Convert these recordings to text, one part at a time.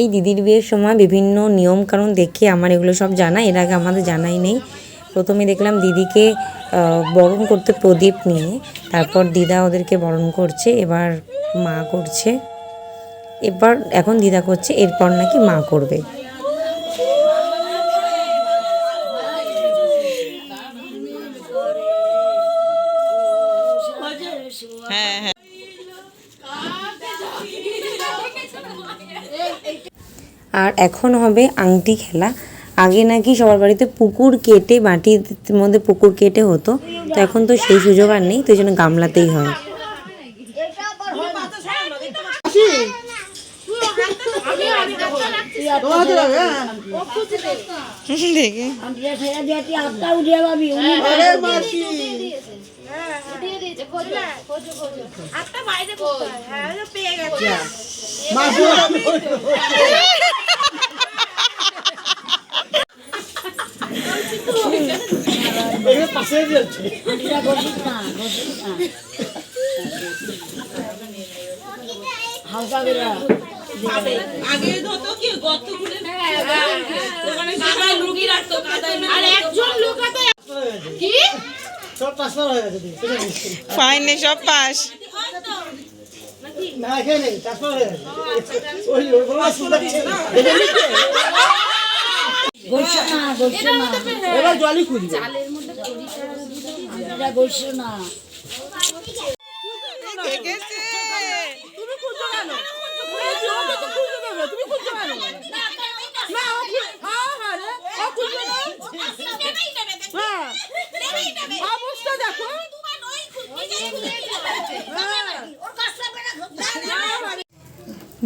এই দিদির বিয়ের সময় বিভিন্ন নিয়ম কানুন দেখে আমার এগুলো সব জানা, এর আগে আমাদের জানাই নেই। প্রথমে দেখলাম দিদিকে বরণ করতে প্রদীপ নিয়ে, তারপর দিদা ওদেরকে বরণ করছে, এবার মা করছে। এবার এখন দিদা করছে, এরপর নাকি মা করবে। আর এখন হবে আংটি খেলা। আগে নাকি সবার বাড়িতে পুকুর কেটে মাটির মধ্যে পুকুর কেটে হতো। তো এখন তো সেই সুযোগ আর নেই তো এই জন্য গামলাতেই হয়। দেখে আগে হতো কি গর্ত খুলে ওখানে কাদায় লুকিয়ে রাখতো কাদায় আর একজন লুকাতো কি সব ট্রান্সফার হয়ে গেছে। ফাইনে সব পাস হয়ে গেছে ওই ওই সুন্দর ছিল। এবার জলই খুঁজবে। না। হ্যাঁ হ্যাঁ হ্যাঁ। অবস্থা দেখো।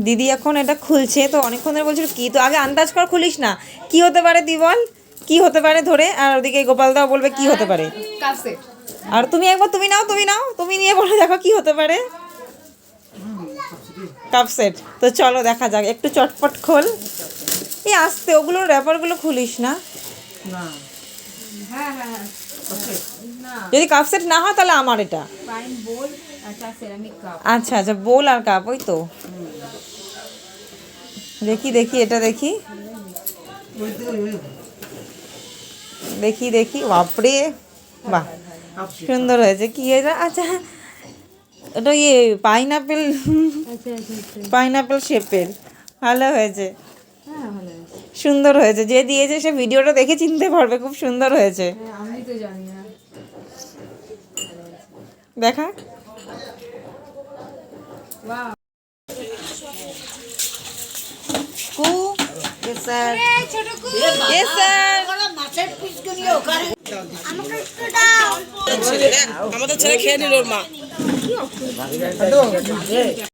দিদি এখন এটা খুলছে তো অনেকক্ষণ ধরে বলছিল কি? তো আগে আন্দাজ কর খুলিস না। কি হতে পারে দি বল? কি হতে পারে ধরে? আর ওদিকে গোপাল দাও বলবে কি হতে পারে? আর তুমি একবার তুমি নাও তুমি নাও তুমি নিয়ে বলো দেখো কি হতে পারে। Cup set. তো চলো দেখা যাক একটু চটপট খোল। এই আসতে ওগুলোর র্যাপারগুলো খুলিস না। যদি কাপ সেট না হয় তাহলে আমার এটা। আচ্ছা আচ্ছা বোল আর কাপ ওই তো। দেখি দেখি, এটা দেখি। দেখি দেখি, বাপরে। বাহ, সুন্দর হয়েছে। কি এটা আচ্ছা। ওটা ইয়ে পাইনাপেল? পাইনাপেল শেপের। ভালো হয়েছে। সুন্দর হয়েছে। যে দিয়েছে, সে ভিডিওটা দেখে চিনতে পারবে। খুব সুন্দর হয়েছে। দেখা কু Sir. Yes, sir. আমাদের ছেলে খেয়ে নিল ওর মা।